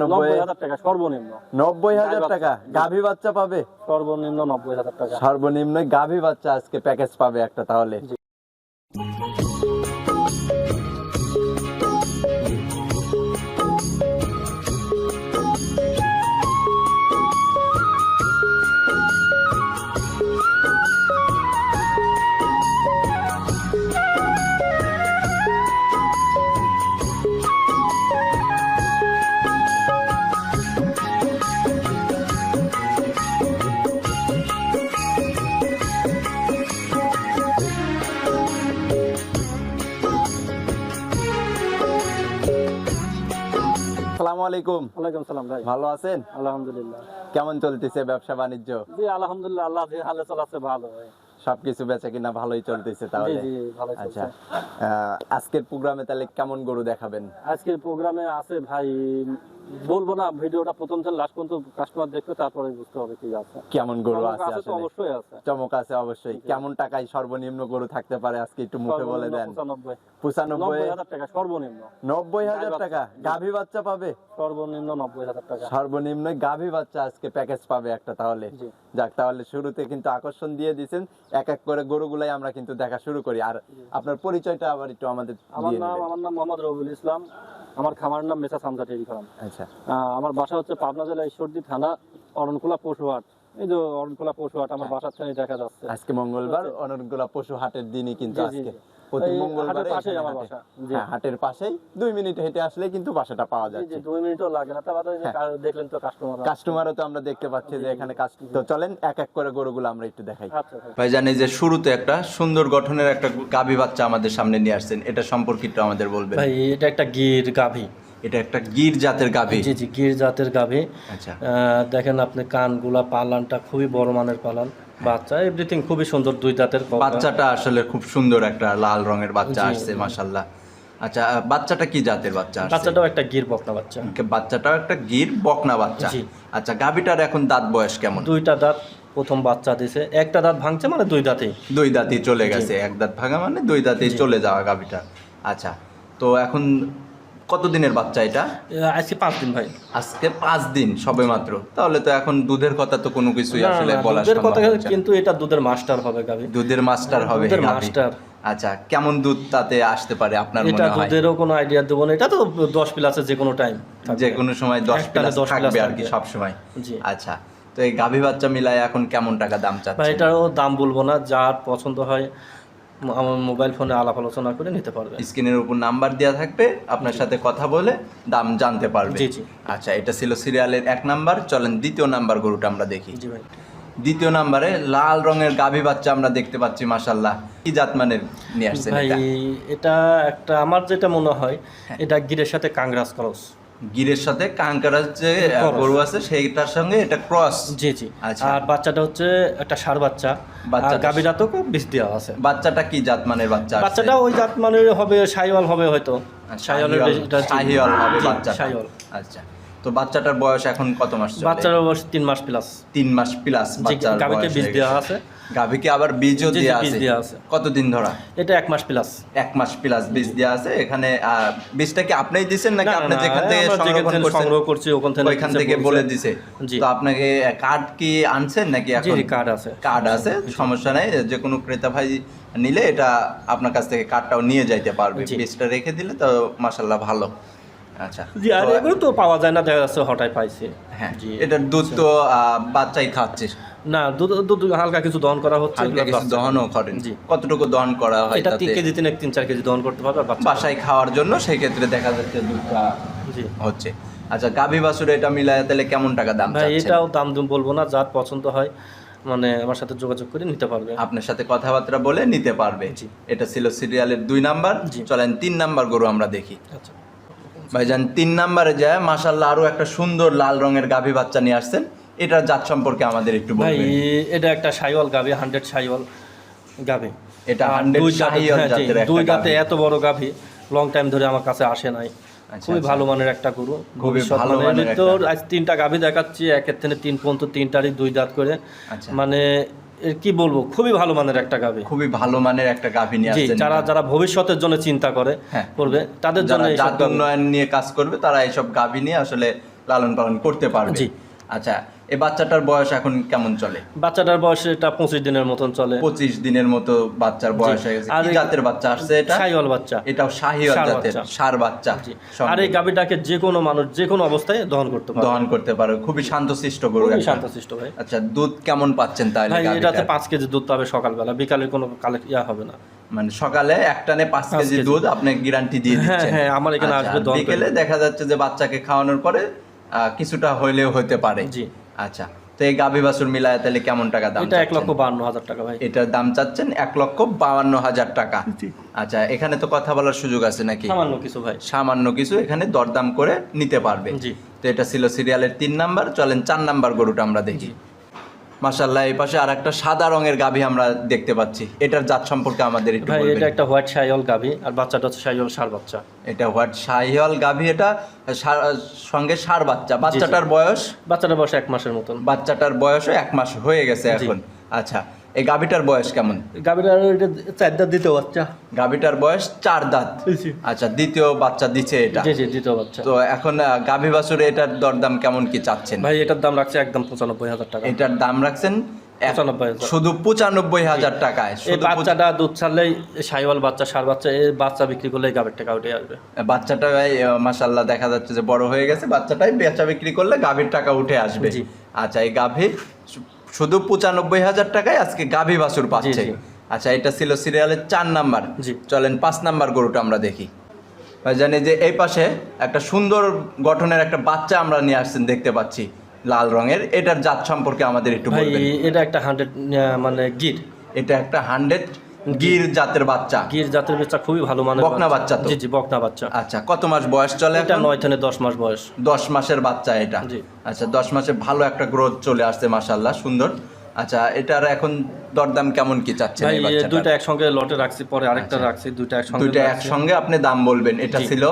নব্বই হাজার টাকা সর্বনিম্ন। নব্বই হাজার গাভী টাকা গাভী বাচ্চা পাবে? সর্বনিম্ন নব্বই হাজার টাকা। সর্বনিম্ন গাভী বাচ্চা আজকে প্যাকেজ পাবে একটা তাহলে। আলাইকুম। ওয়ালাইকুম সালাম ভাই। ভালো আছেন? আলহামদুলিল্লাহ। কেমন চলতেছে ব্যবসা বাণিজ্য জি আলহামদুলিল্লাহ আল্লাহ হালে চলাচ্ছে ভালো ভাই। সবকিছু বেচা কিনা ভালোই চলতেছে তাহলে। আচ্ছা। আজকের প্রোগ্রামে তাহলে কেমন গরু দেখাবেন? আজকের প্রোগ্রামে আছে ভাই বলব না ভিডিওটা প্রথম থেকে লাস্ট পর্যন্ত কাস্টমার দেখবে তারপরে বুঝতে হবে কি আছে। কেমন গরু আছে আছে আসলে? অবশ্যই আছে। চমক আছে অবশ্যই। কেমন টাকায় সর্বনিম্ন গরু থাকতে পারে আজকে একটু মুখে বলে দেন। পঁচানব্বই। পঁচানব্বই? নব্বই হাজার টাকা সর্বনিম্ন। নব্বই হাজার গাভী টাকা? গাভী বাচ্চা পাবে? সর্বনিম্ন নব্বই হাজার টাকা। সর্বনিম্ন গাভী বাচ্চা আজকে প্যাকেজ পাবে একটা তাহলে। যাক তাহলে শুরুতে কিন্তু আকর্ষণ দিয়ে দিয়েছেন। এক এক করে গরুগুলাই আমরা কিন্তু দেখা শুরু করি। আর আপনার পরিচয়টা আবার একটু আমাদের আমার নাম। আমার নাম মোহাম্মদ রবিউল ইসলাম। আমার খামার নাম মেসা সামজা টেরি ফার্ম আচ্ছা। আমার বাসা হচ্ছে পাবনা জেলা ঈশ্বরদী থানা অরণকুলা পশুহাট। এই যে অরণকুলা পশুহাট আমার বাসার থেকে দেখা যাচ্ছে। আজকে মঙ্গলবার অনেকগুলা পশু হাটের দিনই কিন্তু জি, জি, আজকে প্রতি মঙ্গলবারে হাটের পাশেই এখানে আমার হাটে- বাসা। জি। হ্যাঁ, হাটের পাশেই। দুই মিনিট হেঁটে আসলে কিন্তু বাসাটা পাওয়া যাচ্ছে। দুই মিনিটও লাগে না। তারপরে ওই যে কা- দেখলেন তো কাস্টমার কাস্টমারও তো আমরা দেখতে পাচ্ছি যে এখানে তো চলেন এক এক করে গরুগুলো আমরা একটু দেখাই। আচ্ছা ভাই। ভাইজান এই যে শুরুতে একটা সুন্দর গঠনের একটা গাভী বাচ্চা আমাদের সামনে নিয়ে আসছেন এটা সম্পর্কিত আমাদের বলবেন। ভাই এটা একটা গির গাভী। এটা একটা গির জাতের গাভী? জি জি গির জাতের গাভী। আচ্ছা। দেখেন আপনি কানগুলা পালানটা খুবই বড় মানের পালান। বাচ্চা এভরিথিং খুবই সুন্দর দুই দাঁতের বাচ্চাটা আসলে খুব সুন্দর একটা লাল রঙের বাচ্চা আসছে মাশাল্লাহ আচ্ছা বাচ্চাটা কি জাতের বাচ্চা বাচ্চাটাও একটা গির বকনা বাচ্চা। বাচ্চাটাও একটা গির বকনা বাচ্চা। আচ্ছা গাভীটার এখন দাঁত বয়স কেমন? দুইটা দাঁত প্রথম বাচ্চা দিছে। একটা দাঁত ভাঙছে মানে দুই দাঁতেই। দুই দাঁতই চলে গেছে। এক দাঁত ভাঙা মানে দুই দাঁতই চলে যাওয়া গাভীটা। আচ্ছা তো এখন কত দিনের বাচ্চা এটা? আজকে পাঁচ দিন ভাই। আজকে পাঁচ দিন সবে মাত্র। তাহলে তো এখন দুধের কথা তো কোনো কিছুই আসলে বলা দুধের কথা। কিন্তু এটা দুধের মাস্টার হবে গাভী দুধের মাস্টার হবে দুধের মাস্টার। আচ্ছা কেমন দুধ তাতে আসতে পারে আপনার এটা মনে হয়? দুধেরও কোনো আইডিয়া দেবো না। এটা তো দশ প্লাসে যে কোনো টাইম যে কোনো সময় দশ একটানে প্লাস 10 থাকবে আর কি সব সময় জি। আচ্ছা তো এই গাভী বাচ্চা মিলায় এখন কেমন টাকা দাম ভাই চাচ্ছে এটারও দাম বলব না যার পছন্দ হয় আমার মোবাইল ফোনে আলাপ আলোচনা করে নিতে পারবে। স্ক্রিনের উপর নাম্বার দেওয়া থাকবে আপনার সাথে কথা বলে দাম জানতে পারবে। জি, জি। আচ্ছা এটা ছিল সিরিয়ালের এক নাম্বার চলেন দ্বিতীয় নাম্বার গরুটা আমরা দেখি। জি ভাই। দ্বিতীয় নাম্বারে লাল রঙের গাভী বাচ্চা আমরা দেখতে পাচ্ছি মাসাল্লাহ কি জাত মানের নিয়ে আসছেন ভাই এটা? এটা একটা আমার যেটা মনে হয় হ্যাঁ। এটা গিরের সাথে কাংরাস ক্রস। গিরের সাথে কাঙ্কারার যে গরু আছে সেইটার সঙ্গে এটা ক্রস। জি জি। আচ্ছা। আর বাচ্চাটা হচ্ছে একটা বাচ্চা। গাভীরা তো বিষ দেওয়া আছে। বাচ্চাটা কি জাত মানের বাচ্চা বাচ্চাটা ওই জাত মানে হবে সাইওয়াল হবে হয়তো। আচ্ছা, সাইওয়ালের জি। শাহিওয়াল হবে জি, বাচ্চাটা। শাহিওয়াল। আচ্ছা। তো বাচ্চাটার বয়স এখন কত মাস বাচ্চার বয়স তিন মাস প্লাস তিন মাস প্লাস বাচ্চার গাভীকে বয়স দেওয়া আছে। গাভীকে আবার বীজও দেওয়া আছে। কতদিন ধরা? এটা এক মাস প্লাস এক মাস প্লাস বীজ দেওয়া আছে। এখানে বীজটা কি আপনিই দিছেন নাকি আপনি যেখান থেকে সংগ্রহ করছি ওখান থেকে ওইখান থেকে বলে দিছে। তো আপনাকে কার্ড কি আনছেন নাকি এখন? কার্ড আছে। কার্ড আছে সমস্যা নাই। যে কোনো ক্রেতা ভাই নিলে এটা আপনার কাছ থেকে কার্ডটাও নিয়ে যাইতে পারবে। বীজটা রেখে দিলে তো মাসাল্লাহ ভালো। আচ্ছা। জি আর এগুলো তো পাওয়া যায় না দেখা যাচ্ছে হঠাৎ পাইছে। হ্যাঁ এটার দুধ তো আহ, বাচ্চাই খাচ্ছে। না দুধ দুধ হালকা কিছু দহন করা হচ্ছে হালকা কিছু দহনও করেন। জি। কতটুকু দহন করা হয় এটা তিন কেজি তিন তিন চার কেজি দহন করতে পারবে বাসায় খাওয়ার জন্য সেই ক্ষেত্রে দেখা যাচ্ছে দুধটা জি। হচ্ছে। আচ্ছা গাভী বাছুর এটা মিলায় তাহলে কেমন টাকা দাম ভাই এটাও দাম দুম বলব না যার পছন্দ হয় মানে আমার সাথে যোগাযোগ করে নিতে পারবে। আপনার সাথে কথাবার্তা বলে নিতে পারবে। জি। এটা ছিল সিরিয়ালের দুই নাম্বার। চলেন তিন নাম্বার গরু আমরা দেখি। আচ্ছা। ভাইজান তিন নাম্বারে যায় মাসাল্লাহ আরও একটা সুন্দর লাল রঙের গাভী বাচ্চা নিয়ে আসছেন। এটার জাত সম্পর্কে আমাদের একটু বলবেন এটা একটা সাইওয়াল গাভি হান্ড্রেড সাইওয়াল গাভি এটা আর 100 দুই দাঁতে- শাহিওয়াল হ্যাঁ, জাতের দুই গাভী। এত বড় গাভি লং টাইম ধরে আমার কাছে আসে নাই আচ্ছা, খুবই আচ্ছা। ভালো মানের একটা গরু খুবই ভালো মানে মানের তো আজ তিনটা গাভি দেখাচ্ছি একের থেকে তিন পর্যন্ত তিনটারই দুই দাঁত করে আচ্ছা। মানে এর কি বলব খুবই ভালো মানের একটা গাভি খুবই ভালো মানের একটা গাভী নিয়ে আসছেন যারা যারা ভবিষ্যতের জন্য চিন্তা করে হ্যাঁ। করবে তাদের জন্য জাত উন্নয়ন নিয়ে কাজ করবে তারা এইসব গাভী নিয়ে আসলে লালন পালন করতে পারবে জি। আচ্ছা এই বাচ্চাটার বয়স এখন কেমন চলে? বাচ্চাটার বয়স এটা পঁচিশ দিনের মতন চলে। পঁচিশ দিনের মতো বাচ্চার বয়স হয়ে গেছে। আর কি জাতের বাচ্চা আসছে এটা? সাইওয়াল বাচ্চা। এটাও শাহিওয়াল জাতের সার বাচ্চা। আর এই গাভীটাকে যে কোনো মানুষ যে কোনো অবস্থায় দহন করতে পারে দহন করতে পারো। খুবই শান্তশিষ্ট গরু। শান্তশিষ্ট ভাই। আচ্ছা দুধ কেমন পাচ্ছেন তাহলে এটাতে পাঁচ কেজি দুধ পাবে সকালবেলা। বিকালে কোনো কালে ইয়া হবে না। মানে সকালে একটানে পাঁচ পাঁচ কেজি। দুধ আপনি গ্যারান্টি দিয়ে হ্যাঁ, দিচ্ছেন। হ্যাঁ, আমার এখানে আচ্ছা, আসবে বিকেলে দেখা যাচ্ছে যে বাচ্চাকে খাওয়ানোর পরে কিছুটা হইলেও হতে পারে। জি। আচ্ছা তো এই গাভী বাছুর মিলায় তাহলে কেমন টাকা দাম এটা এক? লক্ষ বাউন্ন হাজার টাকা ভাই। এটার দাম চাচ্ছেন এক লক্ষ বাহান্ন হাজার টাকা। আচ্ছা এখানে তো কথা বলার সুযোগ আছে নাকি? সামান্য কিছু ভাই। সামান্য কিছু এখানে দরদাম করে নিতে পারবে। জি। তো এটা ছিল সিরিয়ালের তিন নাম্বার চলেন চার নাম্বার গরুটা আমরা দেখি। মাসাল্লাহ এই পাশে আর একটা সাদা রঙের গাভী আমরা দেখতে পাচ্ছি। এটার জাত সম্পর্কে আমাদের একটু ভাই এটা একটা হোয়াইট সাইওয়াল গাভী আর বাচ্চাটা হচ্ছে সাইওয়াল সার বাচ্চা। এটা হোয়াইট শাহিওয়াল গাভী এটা সঙ্গে সার বাচ্চা। বাচ্চাটার বয়স? বাচ্চাটার বয়স এক মাসের মতন। বাচ্চাটার বয়সও এক মাস হয়ে গেছে এখন। আচ্ছা এই গাভীটার বয়স কেমন? গাভীটার এটা চারটা দিতে বাচ্চা। গাভীটার বয়স চার দাঁত। আচ্ছা দ্বিতীয় বাচ্চা দিচ্ছে এটা? দ্বিতীয় বাচ্চা। তো এখন গাভী বাছুরে এটার দরদাম কেমন কি চাচ্ছেন? ভাই এটার দাম রাখছে একদম পঁচানব্বই হাজার টাকা। এটার দাম রাখছেন। শুধু পঁচানব্বই হাজার টাকায়। বাচ্চাটা দুধ ছাড়লেই সাইওয়াল বাচ্চা সার বাচ্চা এই বাচ্চা বিক্রি করলে গাভীর টাকা উঠে আসবে বাচ্চাটা মাসাল্লাহ দেখা যাচ্ছে যে বড় হয়ে গেছে। বাচ্চাটাই বেচা বিক্রি করলে গাভীর টাকা উঠে আসবে। আচ্ছা এই গাভী শু- শুধু পঁচানব্বই হাজার টাকায় আজকে গাভী বাছুর পাচ্ছে। আচ্ছা এটা ছিল সিরিয়ালের চার নাম্বার। জি। চলেন পাঁচ নাম্বার গরুটা আমরা দেখি। জানি যে এই পাশে একটা সুন্দর গঠনের একটা বাচ্চা আমরা নিয়ে আসছেন দেখতে পাচ্ছি লাল রঙের। এটার জাত সম্পর্কে আমাদের একটু ভাই এটা একটা হান্ড্রেড মানে গির। এটা একটা হান্ড্রেড গির জাতের বাচ্চা? গির জাতের বাচ্চা খুবই ভালো মানের বকনা বাচ্চা। তো? জি জি বকনা বাচ্চা। আচ্ছা কত মাস বয়স চলে এটা নয় থেকে দশ মাস বয়স। দশ মাসের বাচ্চা এটা? জি। আচ্ছা দশ মাসে ভালো একটা গ্রোথ চলে আসছে মাসাল্লাহ সুন্দর। আচ্ছা এটার এখন দরদাম কেমন কি চাচ্ছেন এই বাচ্চাটার? দুইটা একসঙ্গে লটে রাখছি পরে আরেকটা রাখছি দুইটা একসঙ্গে দুইটা রাখছি। একসঙ্গে আপনি দাম বলবেন এটা ছিল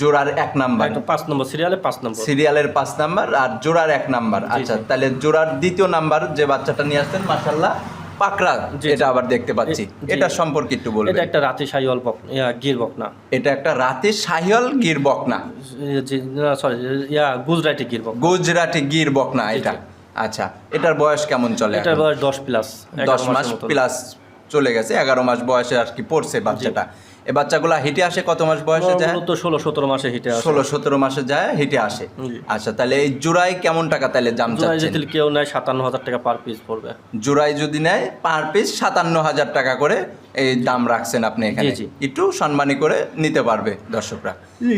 জোড়ার এক নাম্বার। একটা পাঁচ নম্বর সিরিয়ালে পাঁচ নম্বর। সিরিয়ালের পাঁচ নাম্বার আর জোড়ার এক নাম্বার। আচ্ছা তাহলে জোড়ার দ্বিতীয় নাম্বার যে বাচ্চাটা নিয়ে আসছেন মাসাল্লাহ পাকড়া যেটা এটা আবার দেখতে পাচ্ছি। এটা সম্পর্কে একটু বলবেন। এটা একটা রাতে শাহিওয়াল গির বকনা। এটা একটা রাতে শাহিওয়াল গির বকনা। সরি ইয়া গুজরাটি গির বকনা। গুজরাটি গির বকনা এটা। আচ্ছা এটার বয়স কেমন চলে এটার বয়স দশ প্লাস দশ মাস প্লাস চলে গেছে এগারো মাস বয়সে আর কি পড়ছে বাচ্চাটা। এ বাচ্চাগুলা হিটে আসে কত মাস বয়সে যায়? তো ষোলো সতেরো মাসে হিটে আসে। ষোলো সতেরো মাসে যায় হিটে আসে। আচ্ছা তাহলে এই জোড়াই কেমন টাকা তাহলে দাম জোড়ায় যদি কেউ নেয় সাতান্ন হাজার টাকা পার পিস পড়বে। জোড়াই যদি নেয় পার পিস সাতান্ন হাজার টাকা করে এই দাম রাখছেন আপনি এখানে। একটু সম্মানী করে নিতে পারবে দর্শকরা।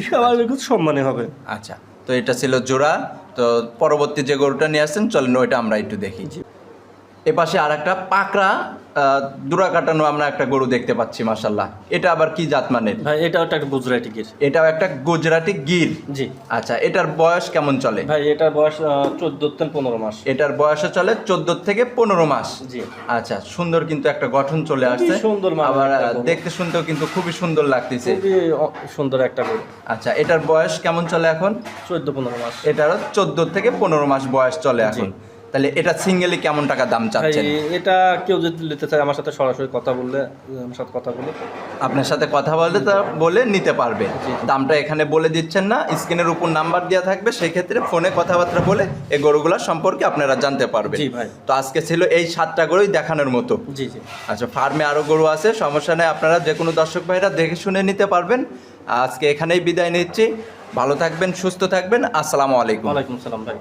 সবার খুব সম্মানে হবে। আচ্ছা তো এটা ছিল জোড়া তো পরবর্তী যে গরুটা নিয়ে আসছেন চলেন ওইটা আমরা একটু দেখি। এ পাশে আর একটা পাকড়া দুরা কাটানো আমরা একটা গরু দেখতে পাচ্ছি মাসাল্লাহ এটা আবার কি জাত মানের? ভাই এটা একটা গুজরাটি গির। এটাও একটা গুজরাটি গির? জি। আচ্ছা এটার বয়স কেমন চলে? ভাই এটার বয়স চোদ্দ থেকে পনেরো মাস। এটার বয়সে চলে চোদ্দ থেকে পনেরো মাস? জি। আচ্ছা সুন্দর কিন্তু একটা গঠন চলে আসছে। সুন্দর আবার। দেখতে শুনতেও কিন্তু খুবই সুন্দর লাগতেছে। সুন্দর একটা গরু। আচ্ছা এটার বয়স কেমন চলে এখন? চোদ্দ পনেরো মাস। এটারও চোদ্দ থেকে পনেরো মাস বয়স চলে এখন। তাহলে এটা সিঙ্গেলি কেমন টাকা দাম চাচ্ছেন? এটা কেউ যদি নিতে চায় আমার সাথে সরাসরি কথা বললে আমার সাথে কথা বলে। আপনার সাথে কথা বললে তা বলে নিতে পারবে। দামটা এখানে বলে দিচ্ছেন না স্ক্রিনের উপর নাম্বার দেওয়া থাকবে সেই ক্ষেত্রে ফোনে কথাবার্তা বলে এই গরুগুলা সম্পর্কে আপনারা জানতে পারবেন। ভাই। তো আজকে ছিল এই সাতটা গরুই দেখানোর মতো। জি জি। আচ্ছা ফার্মে আরও গরু আছে সমস্যা নেই আপনারা যে কোনো দর্শক ভাইরা দেখে শুনে নিতে পারবেন। আজকে এখানেই বিদায় নিচ্ছি। ভালো থাকবেন সুস্থ থাকবেন। আসসালামু আলাইকুম। ওয়ালাইকুম সালাম ভাই।